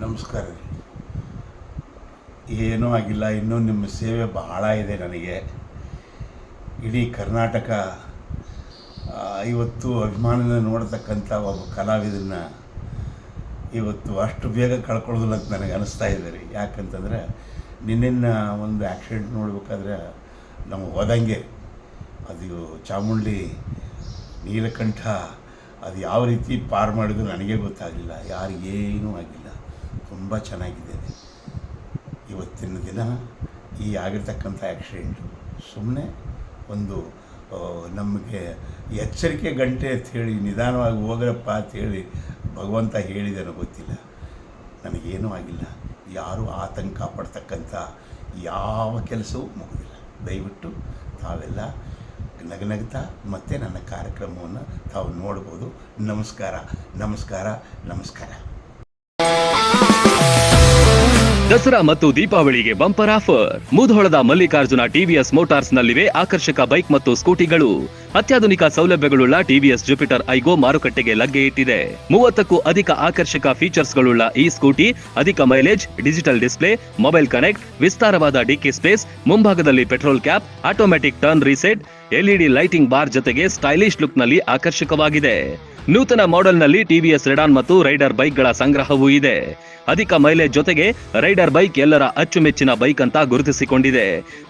ನಮಸ್ಕಾರ ಏನೂ ಆಗಿಲ್ಲ, ಇನ್ನೂ ನಿಮ್ಮ ಸೇವೆ ಬಹಳ ಇದೆ ನನಗೆ. ಇಡೀ ಕರ್ನಾಟಕ ಇವತ್ತು ಅಭಿಮಾನದಿಂದ ನೋಡ್ತಕ್ಕಂಥ ಒಬ್ಬ ಕಲಾವಿದನ್ನ ಇವತ್ತು ಅಷ್ಟು ಬೇಗ ಕಳ್ಕೊಳ್ಳೋದಿಲ್ಲ ಅಂತ ನನಗೆ ಅನಿಸ್ತಾ ರೀ. ಯಾಕಂತಂದರೆ ನಿನ್ನಿನ ಒಂದು ಆ್ಯಕ್ಸಿಡೆಂಟ್ ನೋಡ್ಬೇಕಾದ್ರೆ ನಮಗೆ ಹೋದಂಗೆ, ಅದು ಚಾಮುಂಡಿ ನೀಲಕಂಠ, ಅದು ಯಾವ ರೀತಿ ಪಾರು ಮಾಡಿದ್ರು ನನಗೆ ಗೊತ್ತಾಗಲಿಲ್ಲ. ಯಾರಿಗೇನೂ ಆಗಿಲ್ಲ. ತುಂಬ ಚೆನ್ನಾಗಿದ್ದೇನೆ ಇವತ್ತಿನ ದಿನ ಈ ಆಗಿರ್ತಕ್ಕಂಥ ಆ್ಯಕ್ಸಿಡೆಂಟು ಸುಮ್ಮನೆ ಒಂದು ನಮಗೆ ಎಚ್ಚರಿಕೆ ಗಂಟೆ ಅಂತ ಹೇಳಿ, ನಿಧಾನವಾಗಿ ಹೋಗ್ರಪ್ಪ ಹೇಳಿ ಭಗವಂತ ಹೇಳಿದನೋ ಗೊತ್ತಿಲ್ಲ. ನನಗೇನೂ ಆಗಿಲ್ಲ. ಯಾರೂ ಆತಂಕ ಪಡ್ತಕ್ಕಂಥ ಯಾವ ಕೆಲಸವೂ ಮುಗಿದಿಲ್ಲ. ದಯವಿಟ್ಟು ತಾವೆಲ್ಲ ನಗನಗ್ತಾ ಮತ್ತೆ ನನ್ನ ಕಾರ್ಯಕ್ರಮವನ್ನು ತಾವು ನೋಡ್ಬೋದು. ನಮಸ್ಕಾರ. ನಮಸ್ಕಾರ. ನಮಸ್ಕಾರ. ದಸರಾ ಮತ್ತು ದೀಪಾವಳಿಗೆ ಬಂಪರ್ ಆಫರ್. ಮುಧೋಳದ ಮಲ್ಲಿಕಾರ್ಜುನ ಟಿವಿಎಸ್ ಮೋಟಾರ್ಸ್ ನಲ್ಲಿವೆ ಆಕರ್ಷಕ ಬೈಕ್ ಮತ್ತು ಸ್ಕೂಟಿಗಳು. ಅತ್ಯಾಧುನಿಕ ಸೌಲಭ್ಯಗಳುಳ್ಳ ಟಿವಿಎಸ್ ಜುಪಿಟರ್ ಐಗೋ ಮಾರುಕಟ್ಟೆಗೆ ಲಗ್ಗೆ ಇಟ್ಟಿದೆ. ಮೂವತ್ತಕ್ಕೂ ಅಧಿಕ ಆಕರ್ಷಕ ಫೀಚರ್ಸ್ಗಳುಳ್ಳ ಈ ಸ್ಕೂಟಿ, ಅಧಿಕ mileage, digital display, mobile connect, ವಿಸ್ತಾರವಾದ ಡಿಕ್ಕಿ ಸ್ಪೇಸ್, ಮುಂಭಾಗದಲ್ಲಿ petrol cap, automatic turn reset LED lighting bar ಜೊತೆಗೆ ಸ್ಟೈಲಿಶ್ ಲುಕ್ನಲ್ಲಿ ಆಕರ್ಷಕವಾಗಿದೆ. ನೂತನ ಮಾಡೆಲ್ನಲ್ಲಿ ಟಿವಿಎಸ್ ರೆಡಾನ್ ಮತ್ತು ರೈಡರ್ ಬೈಕ್ಗಳ ಸಂಗ್ರಹವೂ ಇದೆ. ಅಧಿಕ ಮೈಲೇಜ್ ಜೊತೆಗೆ ರೈಡರ್ ಬೈಕ್ ಎಲ್ಲರ ಅಚ್ಚುಮೆಚ್ಚಿನ ಬೈಕ್ ಅಂತ ಗುರುತಿಸಿಕೊಂಡಿದೆ.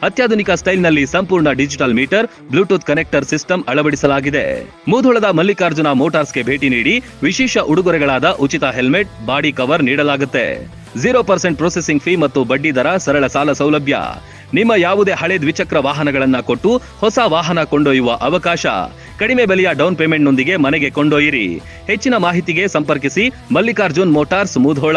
ಅತ್ಯಾಧುನಿಕ ಸ್ಟೈಲ್ನಲ್ಲಿ ಸಂಪೂರ್ಣ digital meter, bluetooth connector system ಅಳವಡಿಸಲಾಗಿದೆ. ಮೂಧೋಳದ ಮಲ್ಲಿಕಾರ್ಜುನ ಮೋಟಾರ್ಸ್ಗೆ ಭೇಟಿ ನೀಡಿ ವಿಶೇಷ ಉಡುಗೊರೆಗಳಾದ ಉಚಿತ ಹೆಲ್ಮೆಟ್, ಬಾಡಿ ಕವರ್ ನೀಡಲಾಗುತ್ತೆ. ಜೀರೋ ಪರ್ಸೆಂಟ್ ಪ್ರೊಸೆಸಿಂಗ್ ಫೀ ಮತ್ತು ಬಡ್ಡಿ ದರ, ಸರಳ ಸಾಲ ಸೌಲಭ್ಯ. ನಿಮ್ಮ ಯಾವುದೇ ಹಳೆ ದ್ವಿಚಕ್ರ ವಾಹನಗಳನ್ನ ಕೊಟ್ಟು ಹೊಸ ವಾಹನ ಕೊಂಡೊಯ್ಯುವ ಅವಕಾಶ. ಕಡಿಮೆ ಬೆಲೆಯ ಡೌನ್ ಪೇಮೆಂಟ್ನೊಂದಿಗೆ ಮನೆಗೆ ಕೊಂಡೊಯ್ಯಿರಿ. ಹೆಚ್ಚಿನ ಮಾಹಿತಿಗೆ ಸಂಪರ್ಕಿಸಿ Mallikarjun motors Mudhol.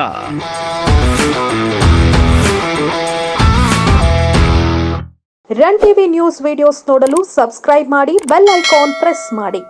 Run TV news videos ನೋಡಲು ಸಬ್ಸ್ಕ್ರೈಬ್ ಮಾಡಿ, ಬೆಲ್ ಐಕಾನ್ ಪ್ರೆಸ್ ಮಾಡಿ.